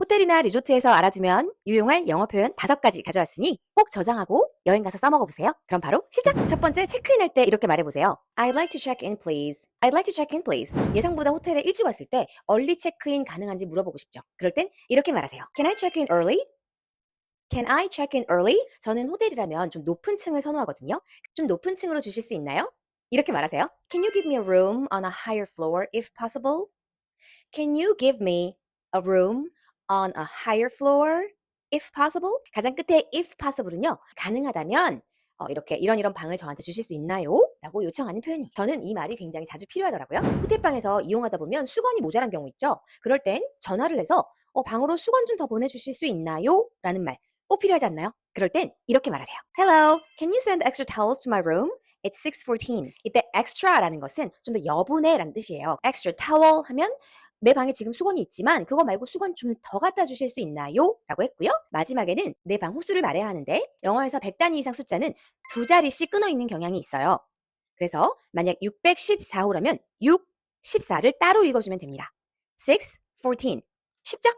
호텔이나 리조트에서 알아두면 유용할 영어 표현 다섯 가지 가져왔으니 꼭 저장하고 여행 가서 써먹어 보세요. 그럼 바로 시작! 첫 번째 체크인 할 때 이렇게 말해보세요. I'd like to check in please. I'd like to check in please. 예상보다 호텔에 일찍 왔을 때 얼리 체크인 가능한지 물어보고 싶죠. 그럴 땐 이렇게 말하세요. Can I check in early? Can I check in early? 저는 호텔이라면 좀 높은 층을 선호하거든요. 좀 높은 층으로 주실 수 있나요? 이렇게 말하세요. Can you give me a room on a higher floor if possible? Can you give me a room on a higher floor if possible? 가장 끝에 if possible은요. 가능하다면 어, 이렇게 이런 이런 방을 저한테 주실 수 있나요? 라고 요청하는 표현이에요. 저는 이 말이 굉장히 자주 필요하더라고요. 호텔방에서 이용하다 보면 수건이 모자란 경우 있죠. 그럴 땐 전화를 해서 어, 방으로 수건 좀 더 보내주실 수 있나요? 라는 말 꼭 필요하지 않나요? 그럴 땐 이렇게 말하세요. Hello, can you send extra towels to my room? It's 614. 이때 extra라는 것은 좀 더 여분의라는 뜻이에요. extra towel 하면 내 방에 지금 수건이 있지만 그거 말고 수건 좀 더 갖다 주실 수 있나요? 라고 했고요. 마지막에는 내 방 호수를 말해야 하는데 영어에서 100단위 이상 숫자는 두 자리씩 끊어 있는 경향이 있어요. 그래서 만약 614호라면 6, 14를 따로 읽어주면 됩니다. 6, 14. 쉽죠?